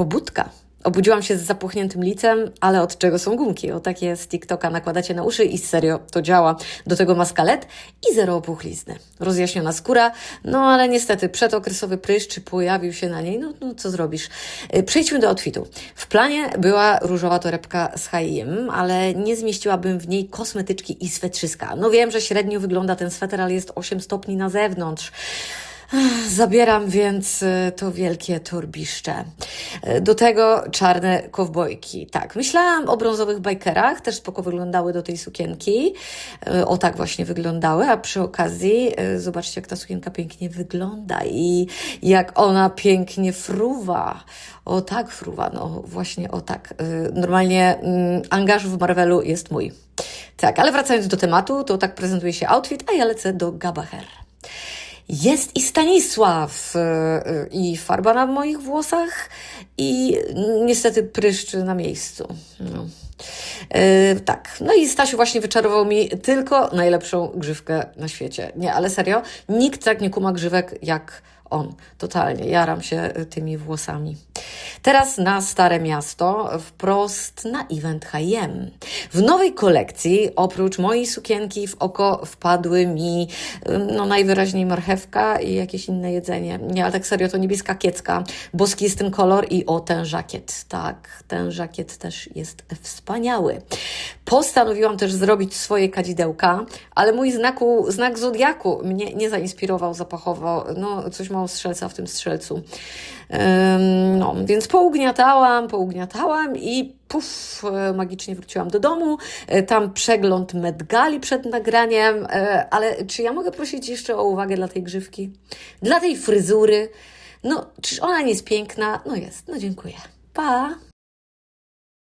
pobudka. Obudziłam się z zapuchniętym licem, ale od czego są gumki? O takie z TikToka nakładacie na uszy i serio to działa. Do tego maskalet i zero opuchlizny. Rozjaśniona skóra, no ale niestety przedokresowy pryszcz pojawił się na niej. No, no co zrobisz? Y, Przejdźmy do outfitu. W planie była różowa torebka z H&M, ale nie zmieściłabym w niej kosmetyczki i swetrzyska. No wiem, że średnio wygląda ten sweter, ale jest 8 stopni na zewnątrz. Zabieram więc y, to wielkie torbiszcze. Y, Do tego czarne kowbojki. Tak, myślałam o brązowych bajkerach, też spoko wyglądały do tej sukienki. Y, O tak właśnie wyglądały, a przy okazji zobaczcie, jak ta sukienka pięknie wygląda i jak ona pięknie fruwa. O tak fruwa, no właśnie o tak. Normalnie mm, angaż w Marvelu jest mój. Tak, ale wracając do tematu, to tak prezentuje się outfit, a ja lecę do Gabaher. Jest i Stanisław, y, y, i farba na moich włosach, i niestety pryszcz na miejscu. No. Y, tak, no i Stasiu właśnie wyczarował mi tylko najlepszą grzywkę na świecie. Nie, ale serio, nikt tak nie kuma grzywek jak on. Totalnie, jaram się tymi włosami. Teraz na Stare Miasto, wprost na event H&M. W nowej kolekcji, oprócz mojej sukienki, w oko wpadły mi no, najwyraźniej marchewka i jakieś inne jedzenie. Nie, ale tak serio, to niebieska kiecka, boski jest ten kolor i o, ten żakiet. Tak, ten żakiet też jest wspaniały. Postanowiłam też zrobić swoje kadzidełka, ale mój znaku, znak zodiaku mnie nie zainspirował zapachowo. No, coś mało strzelca w tym strzelcu. Ym, no, więc pougniatałam, pougniatałam i puf, e, magicznie wróciłam do domu. E, Tam przegląd Medgali przed nagraniem, e, ale czy ja mogę prosić jeszcze o uwagę dla tej grzywki? Dla tej fryzury? No, czyż ona nie jest piękna? No jest, no dziękuję. Pa!